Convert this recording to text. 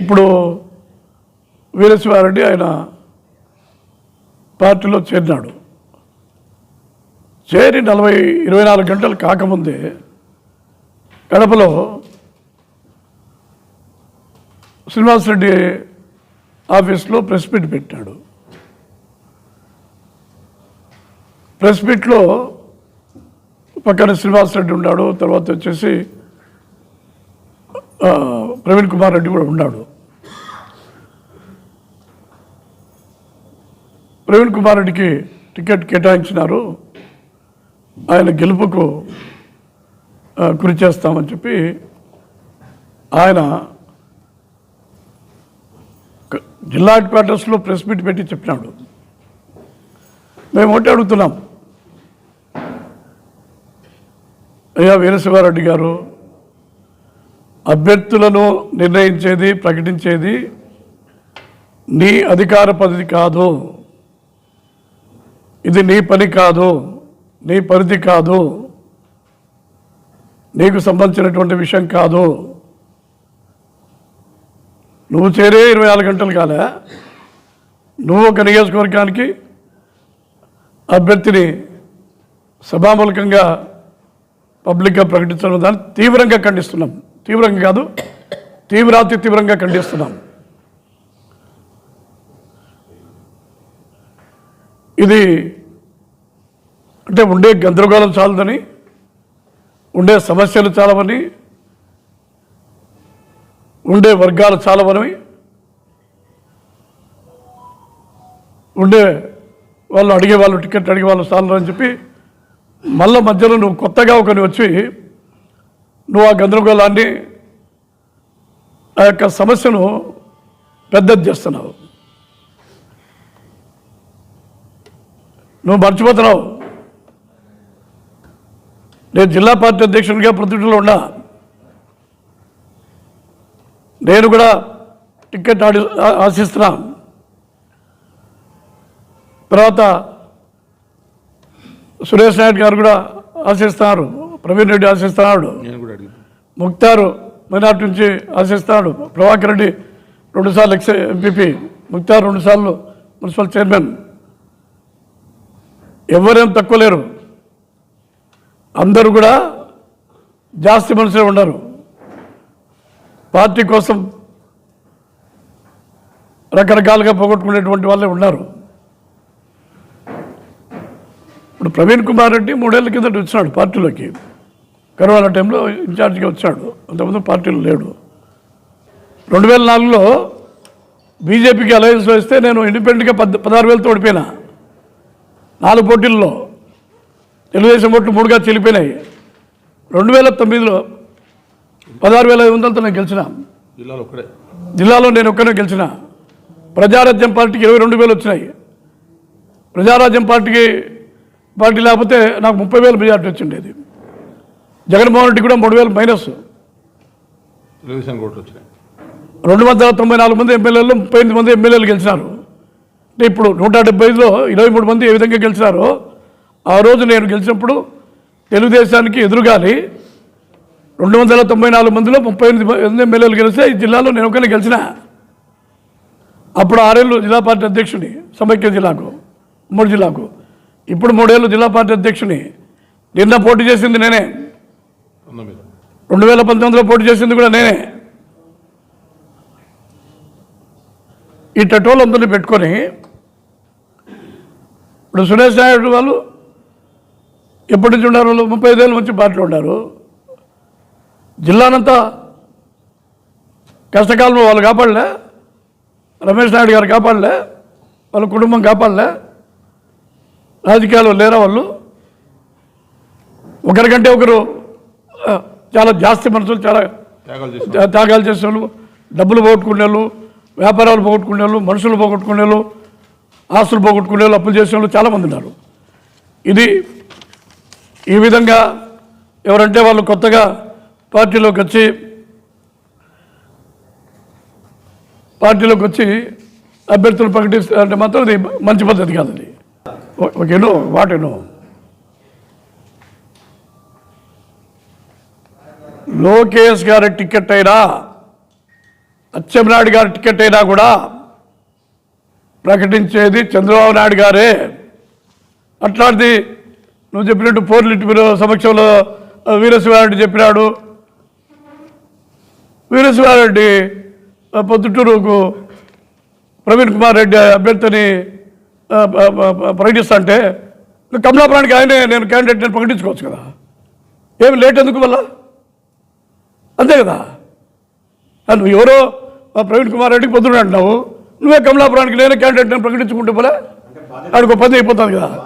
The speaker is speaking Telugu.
ఇప్పుడు వీరశివారెడ్డి ఆయన పార్టీలో చేరినాడు. చేరి నలభై ఇరవై నాలుగు గంటలు కాకముందే కడపలో శ్రీనివాసరెడ్డి ఆఫీస్లో ప్రెస్ మీట్ పెట్టాడు. ప్రెస్ మీట్లో పక్కన శ్రీనివాసరెడ్డి ఉన్నాడు తర్వాత వచ్చేసి ప్రవీణ్ కుమార్ రెడ్డి కూడా ఉన్నాడు. ప్రవీణ్ కుమార్ రెడ్డికి టికెట్ కేటాయించినారు. ఆయన గెలుపుకు కృషి చేస్తామని చెప్పి ఆయన జిల్లా హెడ్ క్వార్టర్స్లో ప్రెస్ మీట్ పెట్టి చెప్పినాడు. మేము ఒకటి అడుగుతున్నాం. అయ్యా వీరశివారెడ్డి గారు అభ్యర్థులను నిర్ణయించేది ప్రకటించేది నీ అధికార పరిధి కాదు. ఇది నీ పని కాదు నీ పరిధి కాదు నీకు సంబంధించినటువంటి విషయం కాదు. నువ్వు చేరే ఇరవై నాలుగు గంటలు కాలే. నువ్వు ఒక నియోజకవర్గానికి అభ్యర్థిని సభామూలకంగా పబ్లిక్గా ప్రకటించడం దాన్ని తీవ్రంగా ఖండిస్తున్నాం. తీవ్రంగా కాదు తీవ్రాతి తీవ్రంగా ఖండిస్తున్నాం. ఇది అంటే ఉండే గందరగోళం చాలదని ఉండే సమస్యలు చాలవని ఉండే వర్గాలు చాలవని ఉండే వాళ్ళు అడిగే వాళ్ళు టికెట్ అడిగే వాళ్ళు చాలరు అని చెప్పి మళ్ళీ మధ్యలో నువ్వు కొత్తగా ఒకని వచ్చి నువ్వు ఆ గందరగోళాన్ని ఆ యొక్క సమస్యను పెద్దది చేస్తున్నావు. నువ్వు మర్చిపోతున్నావు. నేను జిల్లా పార్టీ అధ్యక్షునిగా ప్రతినిధిలో ఉన్నా. నేను కూడా టికెట్ ఆడి ఆశిస్తున్నా. తర్వాత సురేష్ నాయుడు గారు కూడా ఆశిస్తున్నారు. ప్రవీణ్ రెడ్డి ఆశిస్తున్నాడు. ముక్తారు మైనార్టీ నుంచి ఆశిస్తున్నాడు. ప్రభాకర్ రెడ్డి రెండుసార్లు ఎక్స్ ఎంపీపీ ముక్తార్ రెండుసార్లు మున్సిపల్ చైర్మన్. ఎవరేం తక్కువ లేరు. అందరూ కూడా జాస్తి మనుషులే ఉన్నారు. పార్టీ కోసం రకరకాలుగా పోగొట్టుకునేటువంటి వాళ్ళే ఉన్నారు. ఇప్పుడు ప్రవీణ్ కుమార్ రెడ్డి మూడేళ్ళ కింద వచ్చినాడు పార్టీలోకి. కరోనా టైంలో ఇన్ఛార్జ్గా వచ్చాడు. అంతకుముందు పార్టీలో లేడు. రెండు వేల నాలుగులో బీజేపీకి అలయన్స్లో ఇస్తే నేను ఇండిపెండెంట్గా పద్ పదహారు వేలతో ఓడిపోయినా. నాలుగు పోటీల్లో. తెలుగుదేశం ఓట్లు మూడుగా చెల్లిపోయినాయి. రెండు వేల తొమ్మిదిలో పదహారు వేల ఐదు వందలతో నేను గెలిచిన. జిల్లాలో ఒక్కడే. జిల్లాలో నేను ఒక్కనే గెలిచిన. ప్రజారాజ్యం పార్టీకి ఇరవై రెండు వేలు వచ్చినాయి. ప్రజారాజ్యం పార్టీకి పార్టీ లేకపోతే నాకు ముప్పై వేలు మెజార్టీ వచ్చిండేది. జగన్మోహన్ రెడ్డి కూడా మూడు వేలు మైనస్. తెలుగుదేశం ఓట్లు వచ్చినాయి. రెండు వందల తొంభై నాలుగు మంది ఎమ్మెల్యేలు ముప్పై ఎనిమిది మంది ఎమ్మెల్యేలు గెలిచినారు. అంటే ఇప్పుడు నూట డెబ్బై ఐదులో ఇరవై మూడు మంది ఏ విధంగా గెలిచినారో ఆ రోజు నేను గెలిచినప్పుడు తెలుగుదేశానికి ఎదురుగాలి రెండు వందల తొంభై నాలుగు మందిలో ముప్పై ఎనిమిది ఎనిమిది ఎమ్మెల్యేలు గెలిస్తే ఈ జిల్లాలో నేను ఒకరిని గెలిచిన. అప్పుడు ఆరేళ్ళు జిల్లా పార్టీ అధ్యక్షుని సమైక్య జిల్లాకు ఉమ్మడి జిల్లాకు. ఇప్పుడు మూడేళ్ళు జిల్లా పార్టీ అధ్యక్షుని నిన్న పోటీ చేసింది నేనే. రెండు వేల పంతొమ్మిదిలో పోటీ చేసింది కూడా నేనే. ఈ టటోలందరినీ పెట్టుకొని ఇప్పుడు సురేష్ నాయుడు వాళ్ళు ఎప్పటి నుంచి ఉన్నారు? వాళ్ళు ముప్పై ఐదేళ్ళ నుంచి పార్టీలో ఉన్నారు. జిల్లానంతా కష్టకాలంలో వాళ్ళు కాపాడలే. రమేష్ నాయుడు గారు కాపాడలే. వాళ్ళ కుటుంబం కాపాడలే. రాజకీయాల్లో లేరా వాళ్ళు? ఒకరికంటే ఒకరు చాలా జాస్తి మనుషులు చాలా త్యాగాలు చేసిన త్యా- త్యాగాలు చేసే వాళ్ళు డబ్బులు పోగొట్టుకునే వాళ్ళు వ్యాపారాలు పోగొట్టుకునే వాళ్ళు మనుషులు పోగొట్టుకునే వాళ్ళు ఆస్తులు పోగొట్టుకునే వాళ్ళు అప్పులు చేసే వాళ్ళు చాలామంది ఉన్నారు. ఇది ఈ విధంగా ఎవరంటే వాళ్ళు కొత్తగా పార్టీలోకి వచ్చి పార్టీలోకి వచ్చి అభ్యర్థులు ప్రకటిస్తారంటే మాత్రం ఇది మంచి పద్ధతి కాదండి. ఓకేను ఓకేనో వాటేనో లోకేష్ గారి టికెట్ అయినా అచ్చెంనాయుడు గారి టికెట్ అయినా కూడా ప్రకటించేది చంద్రబాబు నాయుడు గారే. అట్లాంటిది నువ్వు చెప్పినట్టు పోర్లిట్ బ్యూరో సమక్షంలో వీరశివారెడ్డి చెప్పినాడు. వీరశివారెడ్డి పొద్దుటూరుకు ప్రవీణ్ కుమార్ రెడ్డి అభ్యర్థిని ఆ, ప- ప- ప- ప్రకటిస్తా కమలాపురానికి ఆయనే నేను క్యాండిడేట్ నేను ప్రకటించుకోవచ్చు కదా. ఏమి లేట్ ఎందుకు వల్ల అంతే కదా. నువ్వు ఎవరో ప్రవీణ్ కుమార్ రెడ్డికి పొద్దున అంటున్నావు. నువ్వే కమలాపురానికి నేనే క్యాండిడేట్ నేను ప్రకటించుకుంటే పోలే ఆడికి ఒక పని అయిపోతుంది కదా.